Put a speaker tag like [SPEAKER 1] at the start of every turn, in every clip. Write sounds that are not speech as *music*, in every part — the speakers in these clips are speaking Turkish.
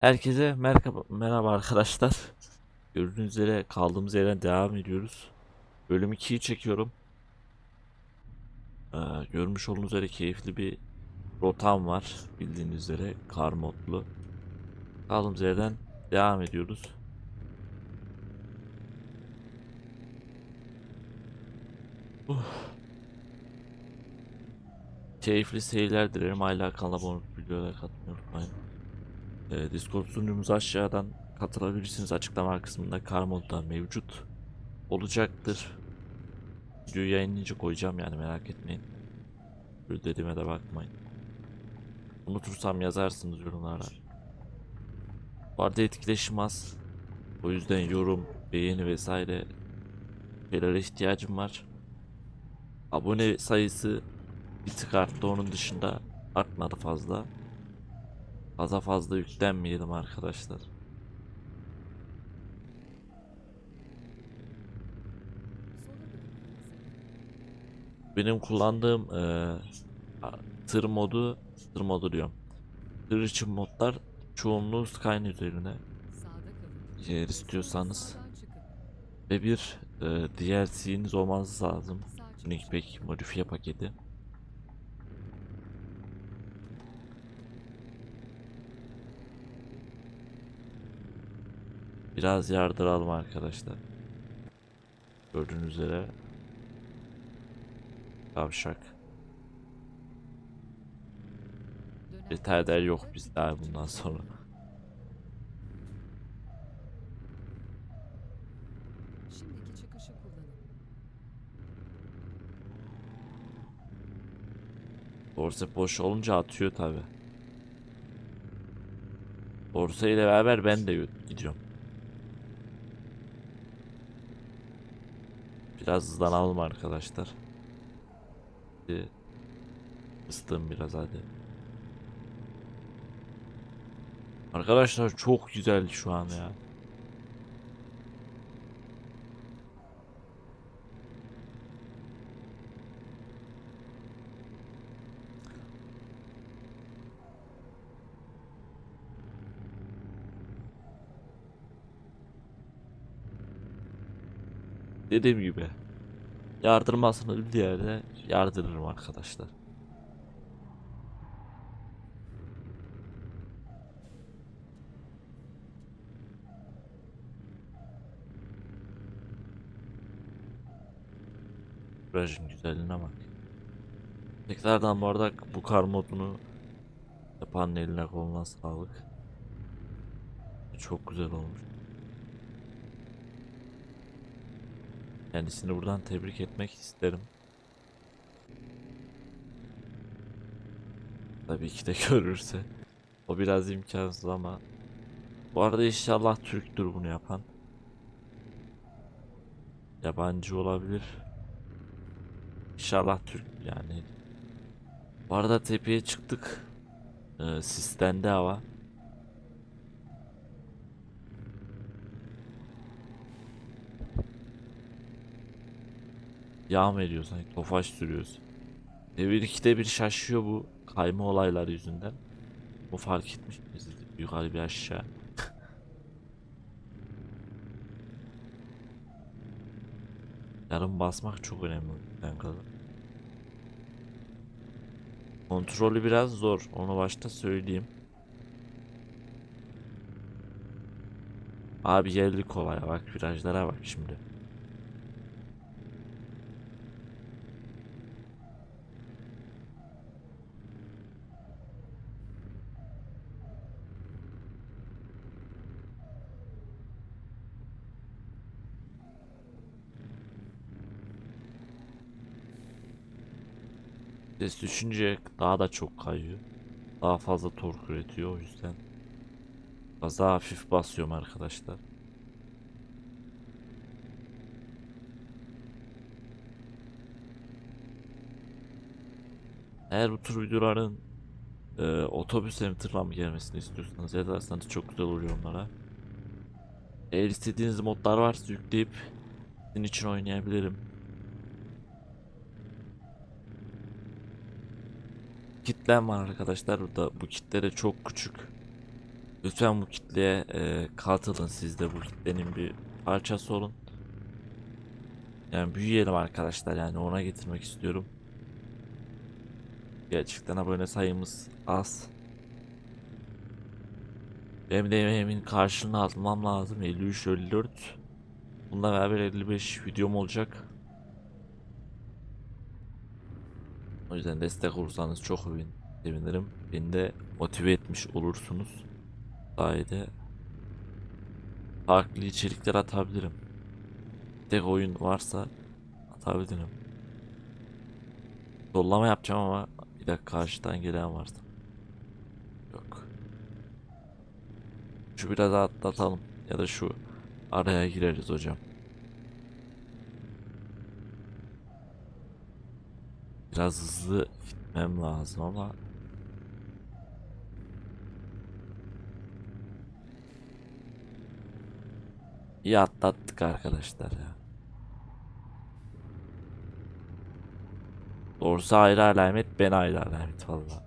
[SPEAKER 1] Herkese merhaba, merhaba arkadaşlar. Gördüğünüz üzere kaldığımız yerden devam ediyoruz. Bölüm 2'yi çekiyorum. Ee, görmüş olduğunuz üzere keyifli bir rotam var. Bildiğiniz üzere kar modlu. Kaldığımız yerden devam ediyoruz. Uh. Keyifli seyirler dilerim. Hala kanala abone olup videolara katmayı unutmayın. Ee, Discord sunucumuza aşağıdan katılabilirsiniz. Açıklama kısmında kar modda mevcut olacaktır. Videoyu yayınlayınca koyacağım yani merak etmeyin. Böyle dediğime de bakmayın. Unutursam yazarsınız yorumlara. Bu arada etkileşim az. O yüzden yorum, beğeni vesaire şeylere ihtiyacım var. Abone sayısı bir tık arttı onun dışında artmadı fazla. Fazla fazla yüklenmeyelim arkadaşlar. Benim kullandığım a- tır modu, tır modu diyorum. Tır için modlar çoğunluğu Skyline üzerine. Eğer istiyorsanız ve bir eee DLC'niz olması lazım. Unique Pack modifiye paketi. Biraz yardıralım arkadaşlar. Gördüğünüz üzere Tavşak. Yeter der yok biz daha bundan sonra. Borsa boş olunca atıyor tabi. Borsa ile beraber ben de gidiyorum. Biraz hızlanalım arkadaşlar. Bir ıstım biraz hadi. Arkadaşlar çok güzel şu an ya. Dediğim gibi yardırmasını bir yerde yardırırım arkadaşlar. Virajın güzelliğine bak. Tekrardan bu arada bu kar modunu yapan eline koluna sağlık. Çok güzel olmuş. Kendisini buradan tebrik etmek isterim. Tabii ki de *laughs* görürse. O biraz imkansız ama. Bu arada inşallah Türktür bunu yapan. Yabancı olabilir. İnşallah Türk yani. Bu arada tepeye çıktık. Ee, sislendi hava. Yağmur ediyor sanki tofaş sürüyoruz. Bir ikide bir şaşıyor bu kayma olayları yüzünden. Bu fark etmiş miyiz? Yukarı bir aşağı. *laughs* Yarım basmak çok önemli kanka. Kontrolü biraz zor. Onu başta söyleyeyim. Abi geldi kolay bak virajlara bak şimdi. Ses düşünce daha da çok kayıyor. Daha fazla tork üretiyor o yüzden. Biraz daha hafif basıyorum arkadaşlar. Eğer bu tür videoların e, tırla mı gelmesini istiyorsanız yazarsanız çok güzel oluyor onlara. Eğer istediğiniz modlar varsa yükleyip sizin için oynayabilirim. Kitlem var arkadaşlar burada. Bu kitlere çok küçük Lütfen bu kitleye e, katılın siz de bu kitlenin bir parçası olun. Yani büyüyelim arkadaşlar yani ona getirmek istiyorum. Gerçekten abone sayımız az. Benim de emeğimin karşılığını almam lazım. 53 54. Bununla beraber 55 videom olacak. O yüzden destek olursanız çok sevin- sevinirim. Beni de motive etmiş olursunuz. Sayede farklı içerikler atabilirim. Tek oyun varsa atabilirim. Dollama yapacağım ama bir dakika karşıdan gelen varsa. Yok. Şu biraz atlatalım ya da şu araya gireriz hocam. Biraz hızlı gitmem lazım ama iyi atlattık arkadaşlar ya. Doğrusu ayrı alamet ben ayrı alamet valla.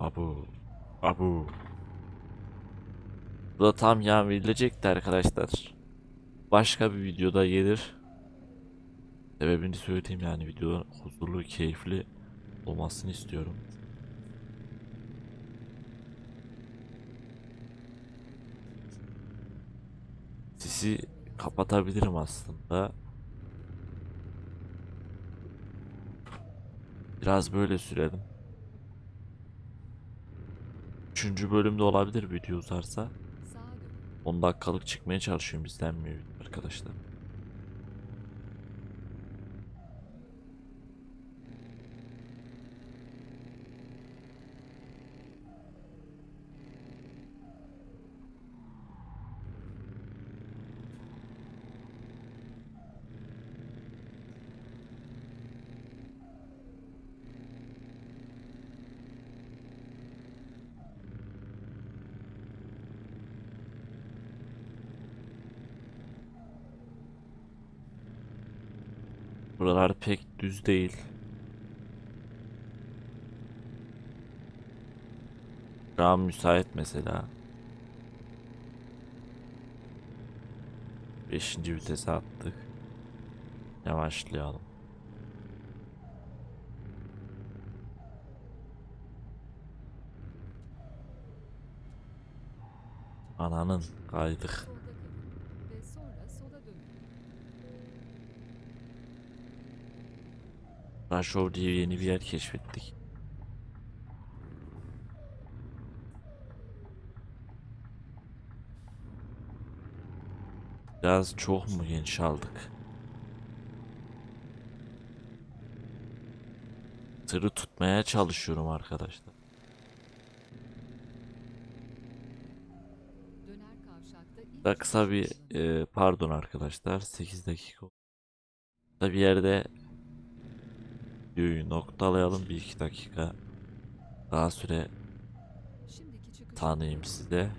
[SPEAKER 1] Abu. Abu. Bu da tam yağ verilecekti arkadaşlar. Başka bir videoda gelir. Sebebini söyleyeyim yani videoda huzurlu, keyifli olmasını istiyorum. Sisi kapatabilirim aslında. Biraz böyle sürelim. Üçüncü bölümde olabilir video uzarsa.
[SPEAKER 2] Sağa dön.
[SPEAKER 1] 10 dakikalık çıkmaya çalışıyorum izlenmiyor arkadaşlar. Buralar pek düz değil. An müsait mesela. Beşinci vitese attık. Yavaşlayalım. Ananın kaydık. Rashov diye yeni bir yer keşfettik. Biraz çok mu geniş aldık? Tırı tutmaya çalışıyorum arkadaşlar. Da kısa bir e, pardon arkadaşlar 8 dakika. Da bir yerde videoyu noktalayalım bir iki dakika. Daha süre tanıyayım size.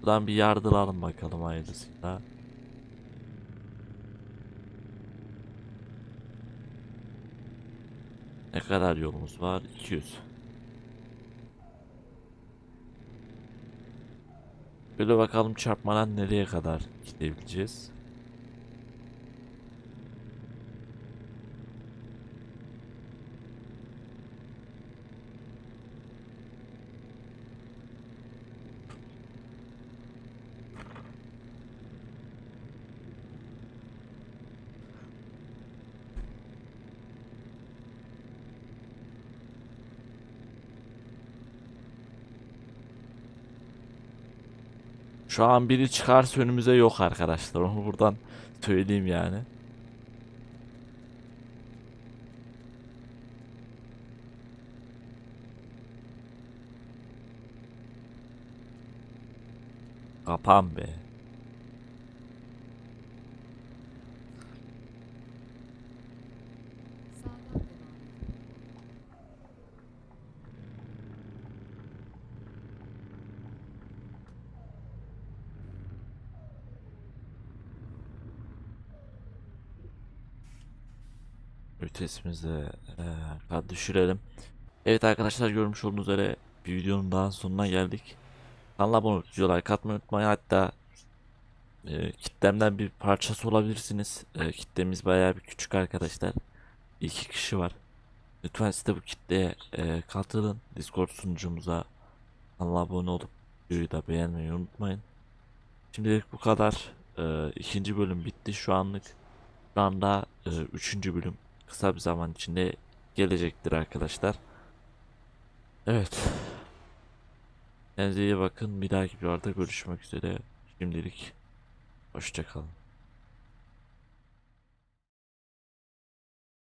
[SPEAKER 1] Buradan bir yardılalım bakalım hayırlısıyla. Ne kadar yolumuz var? 200. Böyle bakalım çarpmadan nereye kadar gidebileceğiz. Şu an biri çıkarsa önümüze yok arkadaşlar. Onu buradan söyleyeyim yani. Kapan be. Vitesimizi e, düşürelim. Evet arkadaşlar görmüş olduğunuz üzere bir videonun daha sonuna geldik. Kanala abone olup videoya like atmayı unutmayın. Hatta e, kitlemden bir parçası olabilirsiniz. E, kitlemiz bayağı bir küçük arkadaşlar. İki kişi var. Lütfen siz de bu kitleye e, katılın. Discord sunucumuza kanala abone olup videoyu da beğenmeyi unutmayın. Şimdilik bu kadar. E, ikinci bölüm bitti şu anlık. Şu anda e, üçüncü bölüm kısa bir zaman içinde gelecektir arkadaşlar. Evet. Kendinize iyi bakın. Bir dahaki videoda görüşmek üzere. Şimdilik hoşçakalın.